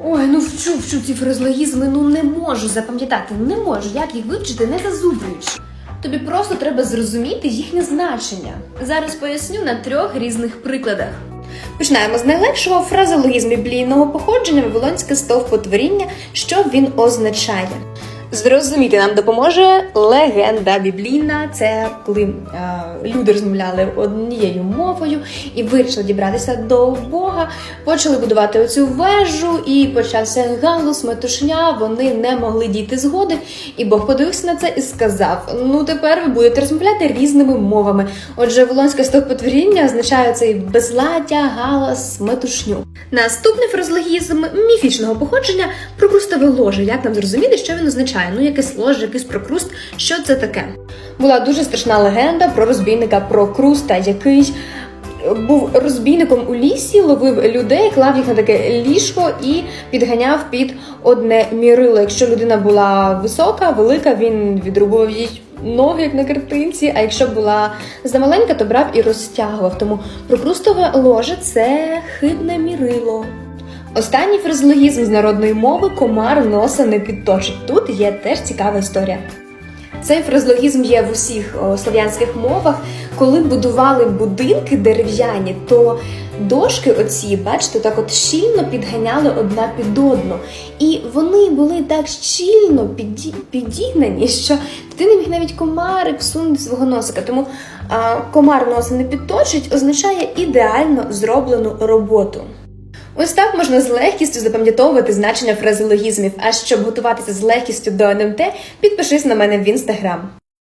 Ой, ну вчу, вчу ці фразлогізми, ну не можу запам'ятати, не можу, як їх вивчити, не зазубуючи. Тобі просто треба зрозуміти їхнє значення. Зараз поясню на трьох різних прикладах. Починаємо з найлегшого фразологізм біблійного походження Вавилонське стовпотворіння, що він означає. Зрозуміти нам допоможе легенда біблійна. Це коли е, люди розмовляли однією мовою і вирішили дібратися до Бога, почали будувати оцю вежу, і почався галус, метушня. Вони не могли дійти згоди. І Бог подивився на це і сказав: Ну тепер ви будете розмовляти різними мовами. Отже, Волонське стовпотворіння означає цей безладдя, галас, метушню. Наступний фразологізм міфічного походження про прокрустове ложе. Як нам зрозуміти, що він означає? Ну, якесь ложе, якийсь прокруст. Що це таке? Була дуже страшна легенда про розбійника Прокруста, який був розбійником у лісі, ловив людей, клав їх на таке ліжко і підганяв під одне мірило. Якщо людина була висока, велика, він відрубував їй ноги, як на картинці. А якщо була замаленька, то брав і розтягував. Тому прокрустове ложе це хибне мірило. Останній фразологізм з народної мови комар носа не підточить. Тут є теж цікава історія. Цей фразологізм є в усіх слов'янських мовах. Коли будували будинки дерев'яні, то дошки оці, бачите, так от щільно підганяли одна під одну. І вони були так щільно піді- підігнані, що туди не міг навіть комарик всунути свого носика. Тому а, комар носа не підточить означає ідеально зроблену роботу. Ось так можна з легкістю запам'ятовувати значення фразеологізмів. А щоб готуватися з легкістю до НМТ, підпишись на мене в інстаграм.